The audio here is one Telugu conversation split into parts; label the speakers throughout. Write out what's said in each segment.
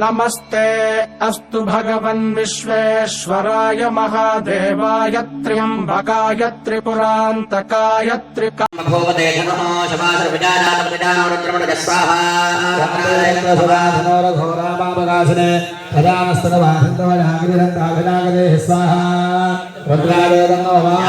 Speaker 1: नमस्ते अस्तु भगवन् विश्वेश्वराय महादेवाय त्र्यम्बकाय त्रिपुरान्तकाय त्रिका
Speaker 2: भूपते नमो शमासर्वजातप्रजानवरुद्रमणज स्वाहा
Speaker 3: घोरामापकाशने प्रजामस्तनवासन्तवजागिरिदन्ताभिनागदे स्वाहा रुद्रावेदन्नो
Speaker 2: हस्तेऽपि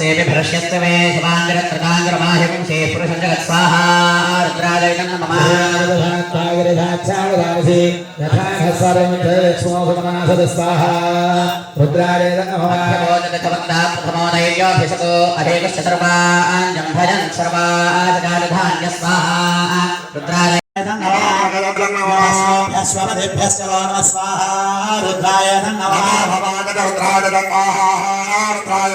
Speaker 2: స్వస్తేపి ప్రశ్యస్తమే శుభాంగరత్రతాంగరమాహింసే పురుషజగత్స్వాహారుద్రాదయం నమఃాగిరిధాక్షావదాసి యథాసర్వమిత్రలక్ష్మోపమాసద స్వాహా.
Speaker 3: రుద్రాదేద నమఃోదకవందాప్రథమోదయోభిషతో అదేకశ్చ సర్వాన్ జంభజన్ సర్వాజగాధాన్య
Speaker 2: స్వాహా. రుద్రాదయ స్వపదేభ్యశ్చ స్వాహా. రుద్రాయ నమః భవాగత
Speaker 3: రుద్రాయ నమః రుద్రాయ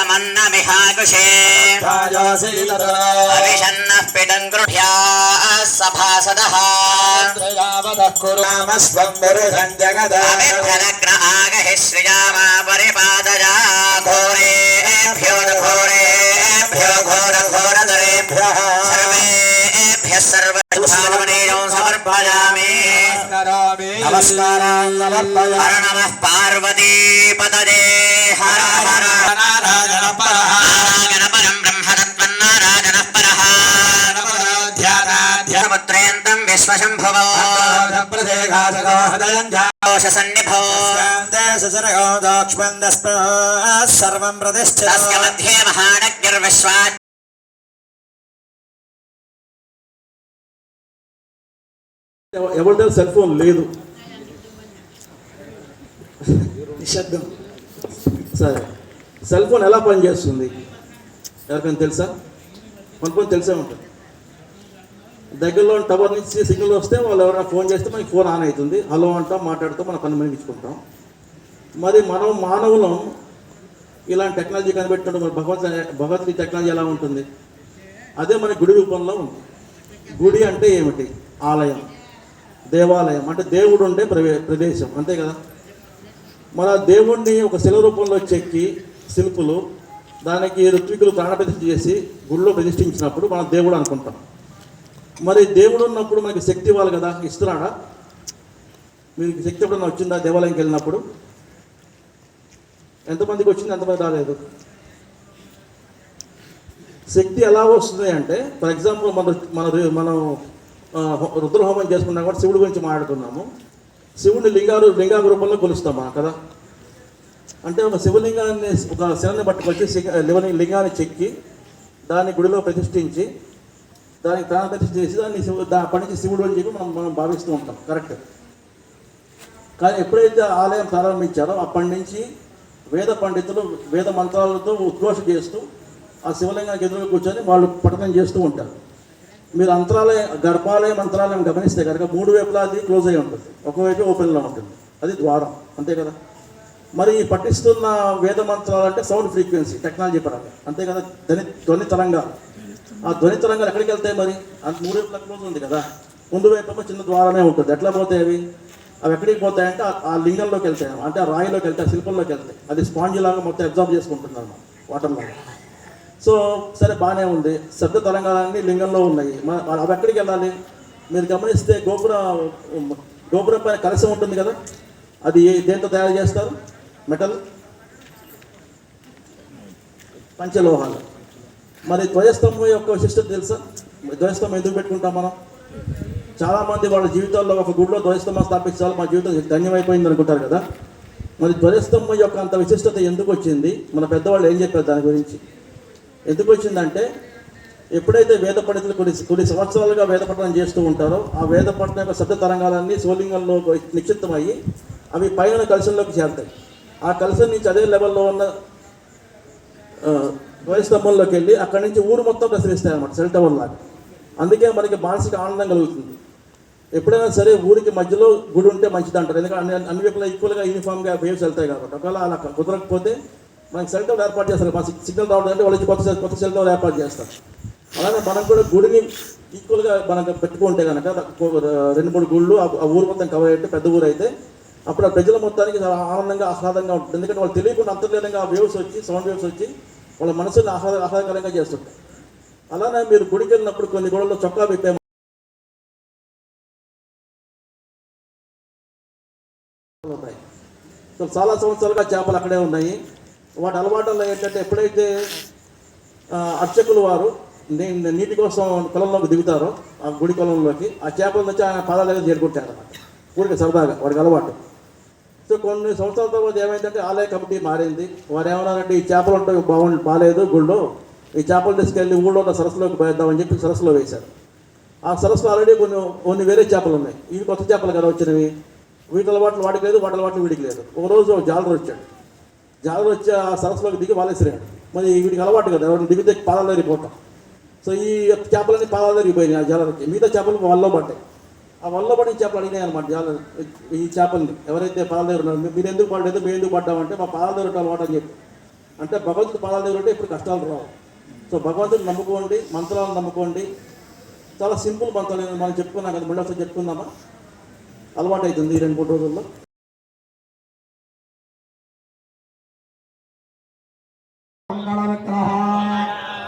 Speaker 3: ధాకుషే
Speaker 2: అవిషన్నః పిడం గృహ్యా సభాసదః కురునామస్వం విరుధం జగద అభిఘనగ్న ఆగహి శ్రియామా పరిపాదజా
Speaker 3: ఘోరేభ్యో
Speaker 2: ఘోరేభ్యో
Speaker 3: ఘోర
Speaker 2: ఘోరధరేభ్యः సర్వేభ్యः
Speaker 4: సర్వ నమస్కారాంగమర్పయ ఎవరిదో సెల్ ఫోన్ లేదు
Speaker 3: నిశ్శబ్దం
Speaker 4: సరే. సెల్ ఫోన్ ఎలా పనిచేస్తుంది? ఎవరికైనా తెలుసా? కొంతమంది తెలిసే ఉంటుంది. దగ్గరలో టవర్ నుంచి సిగ్నల్ వస్తే వాళ్ళు ఎవరైనా ఫోన్ చేస్తే మనకి ఫోన్ ఆన్ అవుతుంది. హలో అంటాం మాట్లాడుతూ మన పని మనిపించుకుంటాం మరి మనం మానవులం ఇలాంటి టెక్నాలజీ కనిపెట్టినప్పుడు మరి భగవత్ భగవద్గీత టెక్నాలజీ ఎలా ఉంటుంది? అదే మన గుడి రూపంలో ఉంది. గుడి అంటే ఏమిటి? ఆలయం. దేవాలయం. అంటే దేవుడు ఉండే ప్రవే ప్రదేశం. అంతే కదా? మన దేవుణ్ణి ఒక శిల రూపంలో చెక్కి శిల్పులు దానికి ఋత్వికులు ప్రాణప్రతిష్ఠ చేసి గుళ్ళో ప్రతిష్ఠించినప్పుడు మనం దేవుడు అనుకుంటాం. మరి దేవుడు ఉన్నప్పుడు మనకి శక్తి ఇవ్వాలి కదా ఇస్తున్నాడా? మీకు శక్తి ఎప్పుడన్నా వచ్చిందా దేవాలయంకి వెళ్ళినప్పుడు? ఎంతమందికి వచ్చింది ఎంతమంది రాలేదు? శక్తి ఎలా వస్తుంది అంటే ఫర్ ఎగ్జాంపుల్ మన మన మనం రుద్రహోమం చేసుకున్నాం కూడా శివుడి గురించి మాట్లాడుతున్నాము. శివుడిని లింగారు లింగాంగ రూపంలో కొలుస్తాం మనం కదా? అంటే ఒక శివలింగాన్ని ఒక శివని పట్టుకొచ్చి శివ- లివని- లింగాన్ని చెక్కి దాన్ని గుడిలో ప్రతిష్ఠించి దానికి ప్రాణ ప్రతిష్ఠ చేసి దాన్ని శివు దా పనికి శివుడు అని చెప్పి మనం మనం భావిస్తూ ఉంటాం కరెక్ట్. కానీ ఎప్పుడైతే ఆలయం ప్రారంభించారో అప్పటి నుంచి వేద పండితులు వేద మంత్రాలతో ఉద్ఘోష చేస్తూ ఆ శివలింగానికి ఎదురుగా కూర్చొని వాళ్ళు పఠనం చేస్తూ ఉంటారు. మీరు అంతరాలయం గర్భాలయం మంత్రాలయం గమనిస్తే కనుక మూడు వైపులా అది క్లోజ్ అయి ఉంటుంది. ఒకవైపు ఓపెన్లో ఉంటుంది. అది ద్వారం. అంతే కదా? మరి ఈ పఠిస్తున్న వేద మంత్రాలు అంటే సౌండ్ ఫ్రీక్వెన్సీ టెక్నాలజీ పరంగా. అంతే కదా? ధ్వని ధ్వని తరంగాలు. ఆ ధ్వని తరంగాలు ఎక్కడికి వెళ్తాయి మరి? అది మూడు వైపులా క్లోజ్ ఉంది కదా? ముందు వైపు చిన్న ద్వారమే ఉంటుంది. ఎట్లా పోతాయి అవి? అవి ఎక్కడికి పోతాయంటే ఆ- ఆ లింగంలోకి వెళ్తాయి అంటే ఆ రాయిలోకి వెళ్తాయి శిల్పంలోకి వెళ్తాయి. అది స్పాంజ్ లాగా మొత్తం అబ్జర్వ్ చేసుకుంటుంది అన్నమాట వాటర్లో సో సరే బాగానే ఉంది. శబ్ద తరంగాలన్నీ లింగంలో ఉన్నాయి. మన- అవి ఎక్కడికి వెళ్ళాలి? మీరు గమనిస్తే గోపుర గోపురం పైన కలసం ఉంటుంది కదా? అది దేంతో తయారు చేస్తారు? మెటల్? పంచలోహాలు. మరి ధ్వజస్తంభం యొక్క విశిష్టత తెలుసా? ధ్వజస్తంభం ఎందుకు పెట్టుకుంటాం మనం? చాలామంది వాళ్ళ జీవితాల్లో ఒక గుడిలో ధ్వజస్తంభం స్థాపించాలి మా జీవితం ధన్యమైపోయింది అనుకుంటారు కదా? మరి ధ్వజస్తంభం యొక్క అంత విశిష్టత ఎందుకు వచ్చింది? మన పెద్దవాళ్ళు ఏం చెప్పారు దాని గురించి? ఎందుకు వచ్చిందంటే ఎప్పుడైతే వేద పండితులు కొన్ని కొన్ని సంవత్సరాలుగా వేద పఠనం చేస్తూ ఉంటారో ఆ వేద పఠనం యొక్క శబ్ద తరంగాలన్నీ శివలింగంలో నిక్షిప్తమయ్యి అవి పైన కలుషంలోకి చేరుతాయి. ఆ కలశం నుంచి అదే లెవెల్లో ఉన్న ఆ, ధ్వజస్తంభంలోకి వెళ్ళి అక్కడి నుంచి ఊరు మొత్తం ప్రసరిస్తాయి అనమాట సెల్ టవర్ లాగా. అందుకే మనకి మానసిక ఆనందం కలుగుతుంది. ఎప్పుడైనా సరే ఊరికి మధ్యలో గుడి ఉంటే మంచిది అంటారు ఎందుకంటే అన్ని అన్ని వైపులా ఈక్వల్గా యూనిఫామ్గా వేవ్స్ వెళ్తాయి కాబట్టి. ఒకవేళ అలా కుదరకపోతే మనకి సెల్ టవర్ ఏర్పాటు చేస్తారు. మన సిగ్నల్ రావడం అంటే వాళ్ళకి కొత్త కొత్త సెల్ టవర్ ఏర్పాటు చేస్తారు. అలాగే మనం కూడా గుడిని ఈక్వల్గా మనకు పెట్టుకుంటే కనుక రెండు మూడు గుళ్ళు ఆ ఊరు మొత్తం కవర్ అయితే పెద్ద ఊరు అయితే అప్పుడు ఆ ప్రజల మొత్తానికి చాలా ఆనందంగా ఆహ్లాదంగా ఉంటుంది. ఎందుకంటే వాళ్ళు తెలియకుండా అంతర్లీనంగా ఆ వేవ్స్ వచ్చి సౌండ్ వేవ్స్ వచ్చి వాళ్ళ మనసుని ఆహ్లాద ఆహ్లాదకరంగా చేస్తుంటారు. అలానే మీరు గుడికి వెళ్ళినప్పుడు కొన్ని గుడల్లో చొక్కా పెట్టే ఉన్నాయి సో చాలా సంవత్సరాలుగా చేపలు అక్కడే ఉన్నాయి. వాటి అలవాటుల్లో ఏంటంటే ఎప్పుడైతే అర్చకులు వారు నీటి కోసం పొలంలోకి దిగుతారో ఆ గుడి పొలంలోకి ఆ చేపల నుంచి ఆయన పాదాల దగ్గర చేరుకుంటారు అనమాట ఊరికి సరదాగా వాడికి అలవాటు. సో కొన్ని సంవత్సరాల తర్వాత ఏమైందంటే ఆలయ కమిటీ మారింది. వారు ఏమన్నారంటే ఈ చేపలు ఉంటాయి బాగుండి బాగాలేదు గుళ్ళో ఈ చేపలు తీసుకెళ్ళి ఊళ్ళో ఉన్న సరస్సులోకి పోయేద్దామని చెప్పి సరస్సులో వేశారు. ఆ సరస్సులో ఆల్రెడీ కొన్ని కొన్ని వేరే చేపలు ఉన్నాయి. ఇవి కొత్త చేపలు కదా వచ్చినవి. వీటి అలవాట్లు వాడికి లేదు వాటి అలవాట్లు వీడికి లేదు. ఒక రోజు జాలరు వచ్చాడు. జాలరు వచ్చి ఆ సరస్సులోకి దిగి వాలేసిరాడు మరి వీడికి అలవాటు కదా ఎవరు దిగితే పాదాలు ఎరిగిపోతాం సో ఈ చేపలన్నీ పాదాలు ఎరిగిపోయినాయి ఆ జాలరికి మిగతా చేపలు వల్ల పడ్డాయి. ఆ వల్ల పడిన చేపలు అడిగినాయి అనమాట జాల ఈ చేపల్ని ఎవరైతే పాదాల దగ్గర ఉన్నారు మీరు ఎందుకు పడలేదు మేము ఎందుకు పడ్డామంటే మా పాదాల దగ్గర అలవాటు అని చెప్పి. అంటే భగవంతుడు పాదాల దగ్గర ఉంటే ఇప్పుడు కష్టాలు రావు. సో భగవంతుని నమ్ముకోండి మంత్రాలను నమ్ముకోండి. చాలా సింపుల్ మంత్రాలు మనం చెప్పుకున్నాం కదా మళ్ళీ ఒకసారి చెప్పుకుందామా? అలవాటు అవుతుంది ఈ రెండు మూడు రోజుల్లో.
Speaker 5: మంగళ విగ్రహ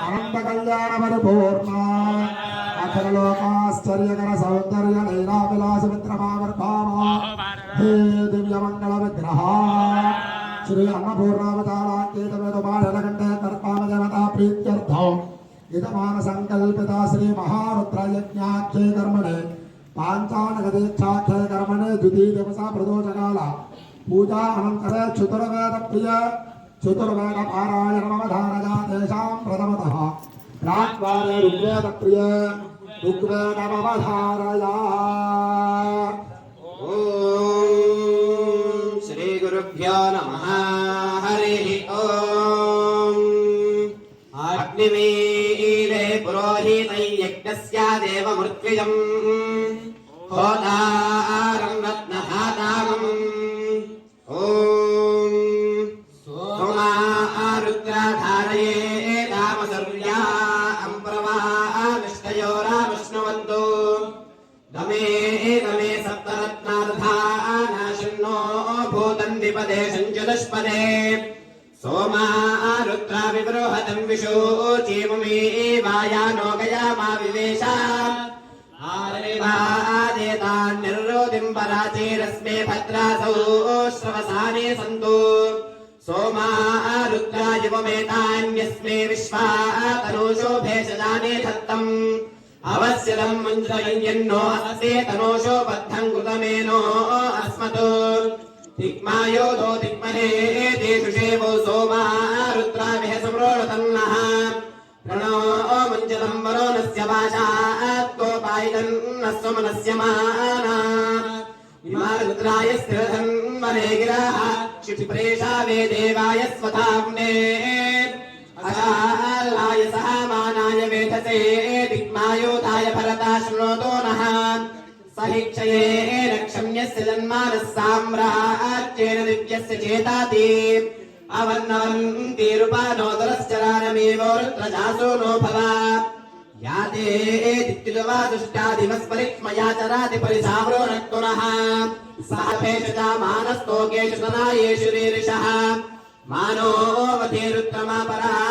Speaker 5: అనంత కళ్యాణ పరిపూర్ణ అఖిల లోకాశ్చర్యకర సౌందర్య నైనా విలాస మిత్రమావర్భామ హే దివ్య మంగళ విగ్రహ శ్రీ అన్నపూర్ణావతారాంకేత వేదమాడలకంటే తర్పామ దేవతా ప్రీత్యర్థం ఇదమాన సంకల్పిత శ్రీ మహారుద్రయజ్ఞాఖ్యే కర్మణే పాంచానక దీక్షాఖ్యే కర్మణే ద్వితీయ దివస ప్రదోషకాల పూజా అనంతరే చతుర్వేద ప్రియ చతుర్వేద పారాయణమవధారయా ప్రథమత ప్రాక్వారే ఋగ్వేద ప్రియ ఋగ్వేదమవధారయా
Speaker 2: శ్రీ గురుభ్యో నమ హరి ఓం అగ్నిమీలే పురోహితై యజ్ఞస్యాదేవ దేవమృత్యుజం హోతారం बृहस्पते सोमा रुद्रा विबृहतम् विशो जीवमेवाया नोकया मा विवेश आरेवादेतान्निर्रोदिम् पराचीरस्मे भद्रासौ श्रवसाने सन्तु सोमा रुद्रा युवमेतान्यस्मे विश्वा तनोषो भेषजाने धत्तम् अवश्यदम् मुञ्जयन्नो अस्ते तनोषो बद्धम् कृतमेनो अस्मतो दिग्मायोधो दिग्महे देशुषेवो सोमा रुद्राभिः सम्रोढतन्नः प्रणो मञ्जलम् वरोणस्य वाशात् गोपायितन्नः स्वमनस्य माना इमारुद्राय स्थिरधन्वने गिराः क्षिप्रेषा वे देवाय स्वधाम्ने अशालाय सह मानाय वेधसे स हि क्षयेन क्षम्यस्य जन्मानः साम्राज्येन दिव्यस्य चेताति अवर्णवन्तीरुपानोदरश्चरानमेवो रुद्रजासो नो भवा याते दित्युलवा दुष्टादिमस्परिक्ष्मया चराति परिसाम्रो नक्तुनः सह भेषजा मानस्तोकेषु तनायेषु रीरिषः मानोऽवधिरुत्तमा परादामाते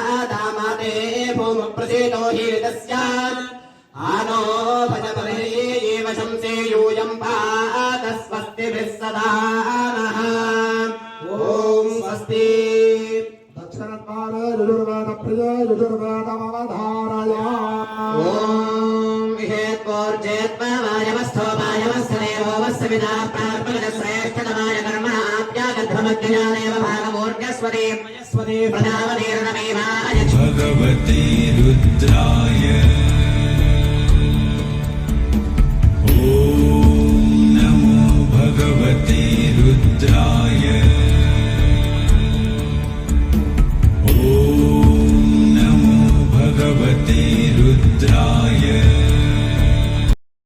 Speaker 2: गणानः ॐ स्वस्ति
Speaker 5: दक्षिणद्वार रुजुर्वेदप्रिय रुजुर्वेदमवधारय
Speaker 2: ॐ विहेत्पोर्जेत्मवायवस्थोपायवस्थदेवोवस्सविदा प्रार्पणश्रेष्ठतमाय कर्मण आप्यागध्वमज्ञानेव भागमूर्जस्वदे प्रधावतीर्णमेवाय
Speaker 6: भगवती रुद्राय